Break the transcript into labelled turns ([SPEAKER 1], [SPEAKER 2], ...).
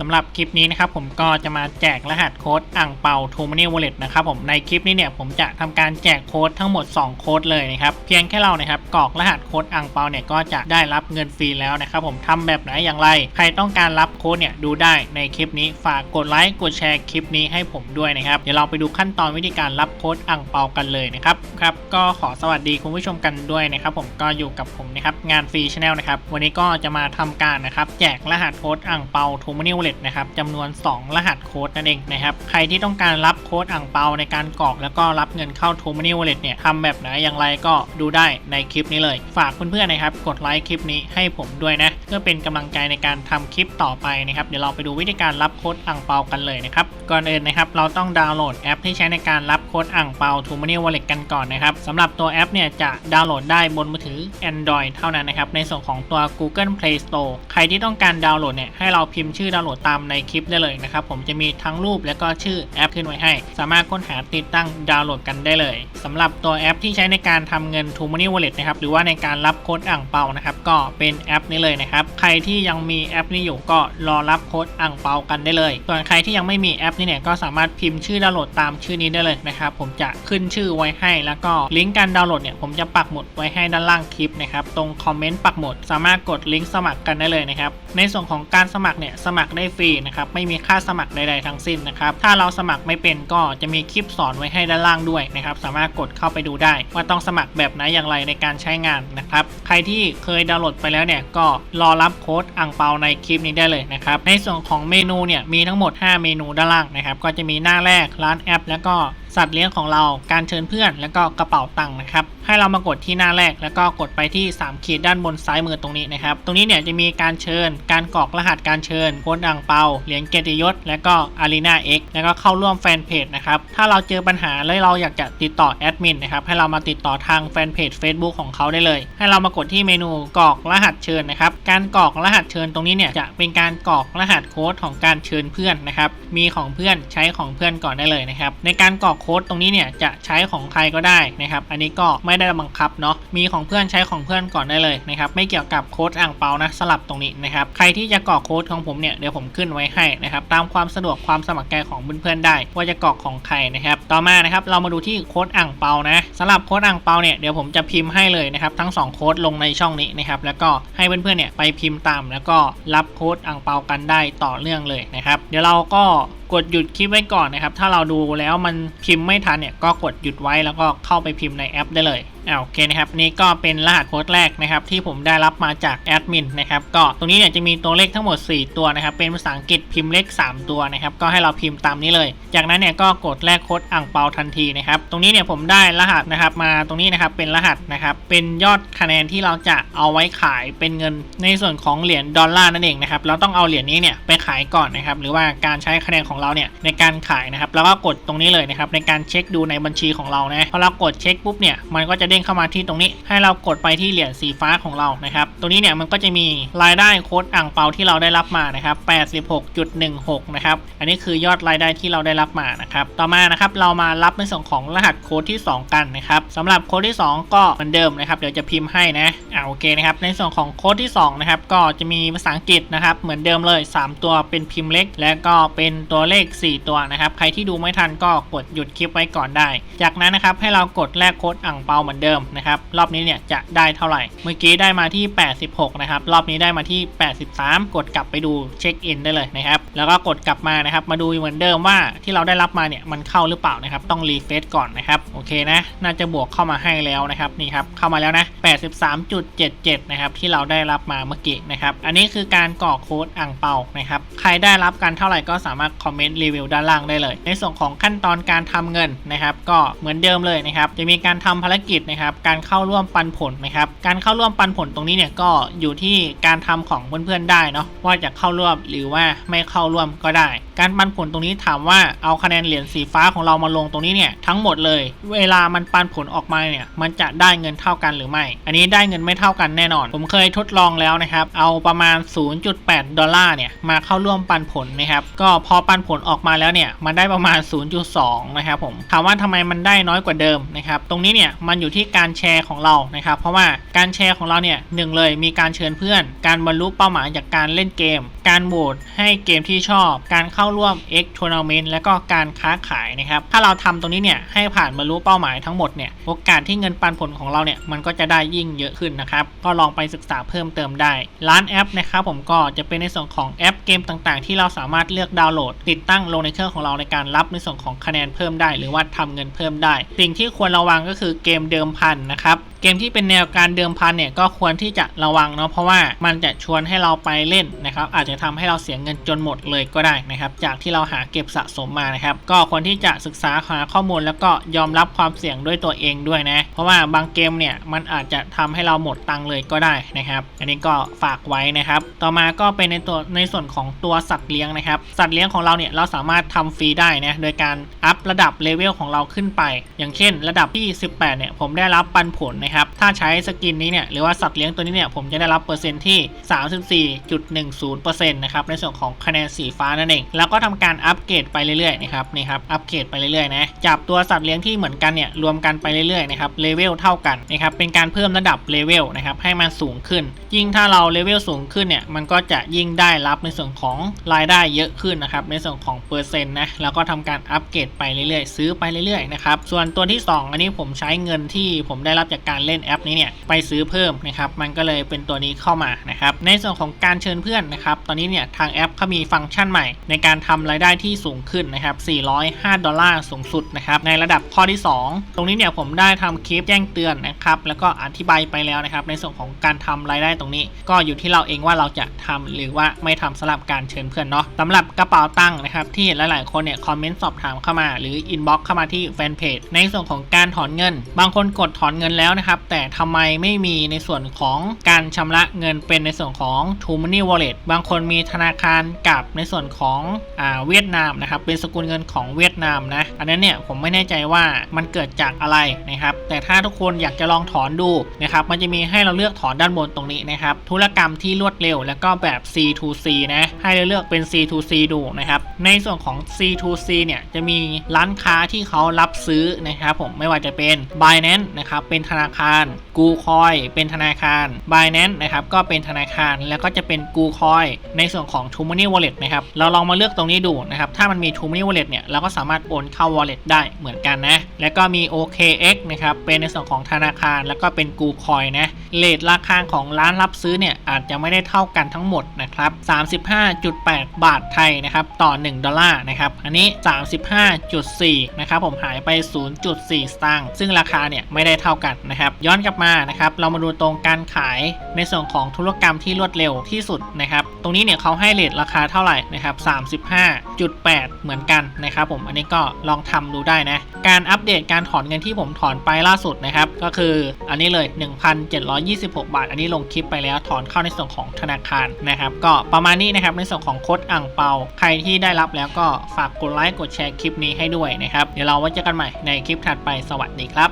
[SPEAKER 1] สำหรับคลิปนี้นะครับผมก็จะมาแจกรหัสโค้ดอ่างเปา t o m o n e y Wallet นะครับผมในคลิปนี้เนี่ยผมจะทำการแจกโค้ดทั้งหมด 2 โค้ดเลยนะครับเพียงแค่เรานะครับกรอกรหัสโค้ดอ่างเปาเนี่ยก็จะได้รับเงินฟรีแล้วนะครับผมทำแบบไหนอย่างไร ใครต้องการรับโค้ดเนี่ยดูได้ในคลิปนี้ฝากกดไลค์กดแชร์คลิปนี้ให้ผมด้วยนะครับเดี๋ยวเราไปดูขั้นตอนวิธีการรับโค้ดอ่างเปากันเลยนะครับครับก็ขอสวัสดีคุณผู้ชมกันด้วยนะครับผมก็อยู่กับผมนะครับงานฟรีชแนลนะครับวันนี้ก็จะมาทำการนะครับแจกรหัสโค้ดอ่างเปา t o m o l e t นะครับจำนวน 2 รหัสโค้ดนั่นเองนะครับใครที่ต้องการรับโค้ดอ่างเปาในการกรอกแล้วก็รับเงินเข้า t o m o n e y Wallet เนี่ยทำแบบไหนอย่างไรก็ดูได้ในคลิปนี้เลย ฝากเพื่อนๆนะครับกดไลค์คลิปนี้ให้ผมด้วยนะ เพื่อเป็นกำลังใจในการทำคลิปต่อไปนะครับ เดี๋ยวเราไปดูวิธีการรับโค้ดอ่างเปากันเลยนะครับ ก่อนอื่นนะครับเราต้องดาวน์โหลดแอปที่ใช้ในการรับโค้ดอ่างเปา t o m o n e y Wallet กันก่อนนะครับสำหรับตัวแอปเนี่ยจะดาวน์โหลดได้บนมือถือ Android เท่านั้นนะครับ ในส่วนของตัว Google Play Store ใครที่ต้องการดาวน์โหลดเนี่ยให้เราพิมพ์ชื่อดาวน์โหลดตามในคลิปได้เลยนะครับ ผมจะมีทั้งรูปและก็ชื่อแอปขึ้นไว้ให้ สามารถค้นหาติดตั้งดาวน์โหลดกันได้เลยสำหรับตัวแอปที่ใช้ในการทำเงิน t o m o n e y Wallet นะครับหรือว่าในการรับโค้ดอ่างเปานะครับก็เป็นแอปนี้เลยนะครับใครที่ยังมีแอปนี้อยู่ก็รอรับโค้ดอ่างเปากันได้เลย ส่วนใครที่ยังไม่มีแอปนี้เนี่ยก็สามารถพิมพ์ชื่อดาวน์โหลดตามชื่อนี้ได้เลยนะครับ ผมจะขึ้นชื่อไว้ให้ แล้วก็ลิงก์การดาวน์โหลดเนี่ยผมจะปักหมุดไว้ให้ด้านล่างคลิปนะครับตรงคอมเมนต์ปักหมุดสามารถกดลิงก์สมัครกันได้เลยนะครับในส่วนของการสมัครเนี่ยสมัครได้ฟรีนะครับไม่มีค่าสมัครใดๆทั้งสิ้นนะครับถ้าเราสมัครไม่เป็นก็จะมีคลิปสอนไว้ให้ด้านล่างด้วยนะครับสามารถกดเข้าไปดูได้ ว่าต้องสมัครแบบไหนอย่างไรในการใช้งานนะครับใครที่เคยดาวน์โหลดไปแล้วเนี่ยก็รอรับโค้ดอ่างเปาในคลิปนี้ได้เลยนะครับ ในส่วนของเมนูเนี่ยมีทั้งหมด 5 เมนูด้านล่างนะครับ ก็จะมีหน้าแรกร้านแอป แล้วก็ สัตว์เลี้ยงของเราการเชิญเพื่อน แล้วก็กระเป๋าตังค์นะครับ ให้เรามากดที่หน้าแรก แล้วก็กดไปที่3ขีดด้านบนซ้ายมือตรงนี้นะครับ ตรงนี้เนี่ยจะมีการเชิญ การกรอกรหัสการเชิญโค้ดอ่างเปาเหรียญเกียรติยศ แล้วก็อารีนาเอ็กแล้วก็เข้าร่วมแฟนเพจนะครับ ถ้าเราเจอปัญหาแล้วเราอยากจะติดต่อแอดมินนะครับ ให้เรามาติดต่อทางแฟนเพจ Facebook ของเขาได้เลย ให้เรามากดที่เมนูกรอกรหัสเชิญนะครับ การกรอกรหัสเชิญตรงนี้เนี่ยจะเป็นการกรอกรหัสโค้ดของการเชิญเพื่อนนะครับ มีของเพื่อนใช้ของเพื่อนก่อนได้เลยนะครับ ในการกรอกโค้ดตรงนี้เนี่ยจะใช้ของใครก็ได้นะครับ อันนี้ก็ไม่ได้บังคับเนาะ มีของเพื่อนใช้ของเพื่อนก่อนได้เลยนะครับ ไม่เกี่ยวกับโค้ดอ่างเปานะสลับตรงนี้นะครับ ใครที่จะกรอกโค้ดของผมเนี่ยเดี๋ยวผมขึ้นไว้ให้นะครับ ตามความสะดวกความสมัครใจของเพื่อนๆได้ ว่าจะกรอกของใครนะครับ ต่อมานะครับเรามาดูที่โค้ดอ่างเปานะสำหรับโค้ดอ่างเปาเนี่ยเดี๋ยวผมจะพิมพ์ให้เลยนะครับทั้งสองโค้ดลงในช่องนี้นะครับแล้วก็ให้เพื่อนๆเนี่ยไปพิมพ์ตาม แล้วก็รับโค้ดอ่างเปากันได้ต่อเนื่องเลยนะครับ เดี๋ยวเราก็ กดหยุดคลิปไว้ก่อนนะครับ ถ้าเราดูแล้วมันพิมพ์ไม่ทันเนี่ยก็กดหยุดไว้แล้วก็เข้าไปพิมพ์ในแอปได้เลย อ่าโอเคนะครับนี่ก็เป็นรหัสโค้ดแรกนะครับที่ผมได้รับมาจากแอดมินนะครับก็ตรงนี้เนี่ยจะมีตัวเลขทั้งหมด 4 ตัวนะครับเป็นภาษาอังกฤษพิมพ์เลข 3 ตัวนะครับก็ให้เราพิมพ์ตามนี้เลย จากนั้นเนี่ยก็กดแลกโค้ดอ่างเปาทันทีนะครับตรงนี้เนี่ยผมได้รหัสนะครับมาตรงนี้นะครับเป็นรหัสนะครับเป็นยอดคะแนนที่เราจะเอาไว้ขายเป็นเงินในส่วนของเหรียญดอลลาร์นั่นเองนะครับเราต้องเอาเหรียญนี้เนี่ยไปขายก่อนนะครับหรือว่าการใช้คะแนนของเราเนี่ยในการขายนะครับแล้วก็กดตรงนี้เลยนะครับในการเช็คดูในบัญชีของเรานะพอเรากดเช็คปุ๊บเนี่ยมันก็จะด้งเข้ามาที่ตรงนี้ ให้เรากดไปที่เหรียญสีฟ้าของเรานะครับตรงนี้เนี่ยมันก็จะมีรายได้โค้ดอ่างเปาที่เราได้รับมานะครับ86.16นะครับอันนี้คือยอดรายได้ที่เราได้รับมานะครับต่อมานะครับเรามารับในส่วนของรหัสโค้ดที่ 2 กันนะครับสำหรับโค้ดที่ 2 ก็เหมือนเดิมนะครับเดี๋ยวจะพิมพ์ให้นะอ่าโอเคนะครับในส่วนของโค้ดที่2นะครับก็จะมีภาษาอังกฤษนะครับเหมือนเดิมเลย 3 ตัวเป็นพิมพ์เล็ก และก็เป็นตัวเลข 4 ตัวนะครับใครที่ดูไม่ทันก็กดหยุดคลิปไว้ก่อนได้ จากนั้นนะครับให้เรากดแลกโค้ดอ่างเปาเหมือนเดิมนะครับ รอบนี้เนี่ยจะได้เท่าไหร่ เมื่อกี้ได้มาที่ 86 นะครับ รอบนี้ได้มาที่ 83 กดกลับไปดูเช็คอินได้เลยนะครับ แล้วก็กดกลับมานะครับ มาดูเหมือนเดิมว่าที่เราได้รับมาเนี่ยมันเข้าหรือเปล่านะครับ ต้องรีเฟซก่อนนะครับ โอเคนะ น่าจะบวกเข้ามาให้แล้วนะครับ นี่ครับ เข้ามาแล้วนะ 83.77 นะครับ ที่เราได้รับมาเมื่อกี้นะครับ อันนี้คือการกรอกโค้ดอ่างเปานะครับ ใครได้รับกันเท่าไหร่ก็สามารถคอมเมนต์รีวิวด้านล่างได้เลย ในส่วนของขั้นตอนการทำเงินนะครับ ก็เหมือนเดิมเลยนะครับ จะมีการทำภารกิจนะครับ การเข้าร่วมปันผลนะครับ การเข้าร่วมปันผลตรงนี้เนี่ยก็อยู่ที่การทำของเพื่อนๆได้เนาะ ว่าจะเข้าร่วมหรือว่าไม่เข้าร่วมก็ได้ การปันผลตรงนี้ถามว่าเอาคะแนนเหรียญสีฟ้าของเรามาลงตรงนี้เนี่ยทั้งหมดเลย เวลามันปันผลออกมาเนี่ยมันจะได้เงินเท่ากันหรือไม่ อันนี้ได้เงินไม่เท่ากันแน่นอน ผมเคยทดลองแล้วนะครับเอาประมาณ 0.8 ดอลลาร์เนี่ยมาเข้าร่วมปันผลนะครับก็พอปันผลออกมาแล้วเนี่ยมันได้ประมาณ 0.2 นะครับผมถามว่าทำไมมันได้น้อยกว่าเดิมนะครับตรงนี้เนี่ยมันอยู่ที่การแชร์ของเรานะครับเพราะว่าการแชร์ของเราเนี่ยหนึ่งเลยมีการเชิญเพื่อน การบรรลุเป้าหมายจากการเล่นเกม การโหวตให้เกมที่ชอบ การเข้าร่วม X Tournament และก็การค้าขายนะครับ ถ้าเราทำตรงนี้เนี่ยให้ผ่านบรรลุเป้าหมายทั้งหมดเนี่ยโอกาสที่เงินปันผลของเราเนี่ยมันก็จะได้ยิ่งเยอะขึ้นนะครับ ก็ลองไปศึกษาเพิ่มเติมได้ ร้านแอปนะครับผมก็จะเป็นในส่วนของแอปเกมต่างๆ ที่เราสามารถเลือกดาวน์โหลด ติดตั้งลงในเครื่องของเราในการรับในส่วนของคะแนนเพิ่มได้ หรือว่าทำเงินเพิ่มได้ สิ่งที่ควรระวังก็คือเกมเดิมพันนะครับ เกมที่เป็นแนวการเดิมพันเนี่ยก็ควรที่จะระวังเนาะเพราะว่ามันจะชวนให้เราไปเล่นนะครับอาจจะทำให้เราเสียเงินจนหมดเลยก็ได้นะครับจากที่เราหาเก็บสะสมมานะครับก็ควรที่จะศึกษาหาข้อมูล แล้วก็ยอมรับความเสี่ยงด้วยตัวเองด้วยนะเพราะว่าบางเกมเนี่ยมันอาจจะทำให้เราหมดตังค์เลยก็ได้นะครับ อันนี้ก็ฝากไว้นะครับ ต่อมาก็เป็นในตัวในส่วนของตัวสัตว์เลี้ยงนะครับ สัตว์เลี้ยงของเราเนี่ยเราสามารถทำฟรีได้นะโดยการอัพระดับเลเวลของเราขึ้นไป อย่างเช่น ระดับที่ 18เนี่ยผมได้รับปันผลนะครับถ้าใช้สกินนี้เนี่ยหรือว่าสัตว์เลี้ยงตัวนี้เนี่ยผมจะได้รับเปอร์เซ็นต์ที่ 34.10%นะครับในส่วนของคะแนนสีฟ้านั่นเอง แล้วก็ทำการอัปเกรดไปเรื่อยๆนะครับนี่ครับอัปเกรดไปเรื่อยๆนะจับตัวสัตว์เลี้ยงที่เหมือนกันเนี่ยรวมกันไปเรื่อยๆนะครับเลเวลเท่ากันนะครับเป็นการเพิ่มระดับเลเวลนะครับให้มันสูงขึ้น ยิ่งถ้าเราเลเวลสูงขึ้นเนี่ยมันก็จะยิ่งได้รับในส่วนของรายได้เยอะขึ้นนะครับในส่วนของเปอร์เซ็นต์นะแล้วก็ทำการอัปเกรดไปเรื่อยๆ ซื้อไปเรื่อยๆนะครับส่วนตัวที่ 2 อันนี้ผมใช้เงินที่ผมได้รับจากการเล่นแอปนี้เนี่ยไปซื้อเพิ่มนะครับมันก็เลยเป็นตัวนี้เข้ามานะครับในส่วนของการเชิญเพื่อนนะครับตอนนี้เนี่ยทางแอปเขามีฟังก์ชันใหม่ ในการทำรายได้ที่สูงขึ้นนะครับ 405 ดอลลาร์สูงสุดนะครับในระดับข้อที่ 2 ตรงนี้เนี่ยผมได้ทำคลิปแจ้งเตือนนะครับแล้วก็อธิบายไปแล้วนะครับในส่วนของการทำรายได้ตรงนี้ ก็อยู่ที่เราเองว่าเราจะทำหรือว่าไม่ทำสำหรับการเชิญเพื่อนเนาะสำหรับกระเป๋าตังค์นะครับที่หลายๆคนเนี่ยคอมเมนต์สอบถามเข้ามาหรืออินบ็อกซ์เข้ามาที่แฟนเพจในส่วนของการถอนเงิน บางคนกดถอนเงินแล้วนะครับแต่ทำไมไม่มีในส่วนของการชำระเงินเป็นในส่วนของ t o Money Wallet บางคนมีธนาคารกับในส่วนของอ่าเวียดนามนะครับ เป็นสกุลเงินของเวียดนามนะ อันนั้นเนี่ยผมไม่แน่ใจว่ามันเกิดจากอะไรนะครับ แต่ถ้าทุกคนอยากจะลองถอนดูนะครับ มันจะมีให้เราเลือกถอนด้านบนตรงนี้นะครับ ธุรกรรมที่รวดเร็ว แล้วก็แบบ C2C นะ ให้เราเลือกเป็น C2C ดูนะครับ ในส่วนของ C2C เนี่ยจะมีร้านค้าที่เขารับซื้อนะครับผมไม่ว่าจะเป็น Binance นะครับ เป็นธนาคาร g o c o i เป็นธนาคาร Binance นะครับก็เป็นธนาคารแล้วก็จะเป็น g o c o i ในส่วนของ t o Money Wallet นะครับเราลองมาเลือกตรงนี้ดูนะครับถ้ามันมี t o Money Wallet เนี่ยเราก็สามารถโอนเข้า Wallet ได้เหมือนกันนะแล้วก็มี OKX นะครับเป็นในส่วนของธนาคารแล้วก็เป็น g o c o i นะเลทราคาของร้านรับซื้อเนี่ยอาจจะไม่ได้เท่ากันทั้งหมดนะครับ35.8 บาทไทยนะครับต่อ 1 ดอลลาร์นะครับอันนี้ 35.4 นะครับผมหายไป 0.4 สตางค์ซึ่งราคาเนี่ยไม่ได้เท่ากันนะครับย้อนกลับมานะครับเรามาดูตรงการขายในส่วนของธุรกรรมที่รวดเร็วที่สุดนะครับตรงนี้เนี่ยเขาให้เลทราคาเท่าไหร่นะครับ35.8 เหมือนกันนะครับผมอันนี้ก็ลองทำดูได้นะการอัปเดตการถอนเงินที่ผมถอนไปล่าสุดนะครับก็คืออันนี้เลย 1,726 บาท อันนี้ลงคลิปไปแล้วถอนเข้าในส่วนของธนาคารนะครับก็ประมาณนี้นะครับในส่วนของโค้ดอ่างเปา ใครที่ได้รับแล้วก็ฝากกดไลค์กดแชร์คลิปนี้ให้ด้วยนะครับเดี๋ยวเราไว้เจอกันใหม่ในคลิปถัดไปสวัสดีครับ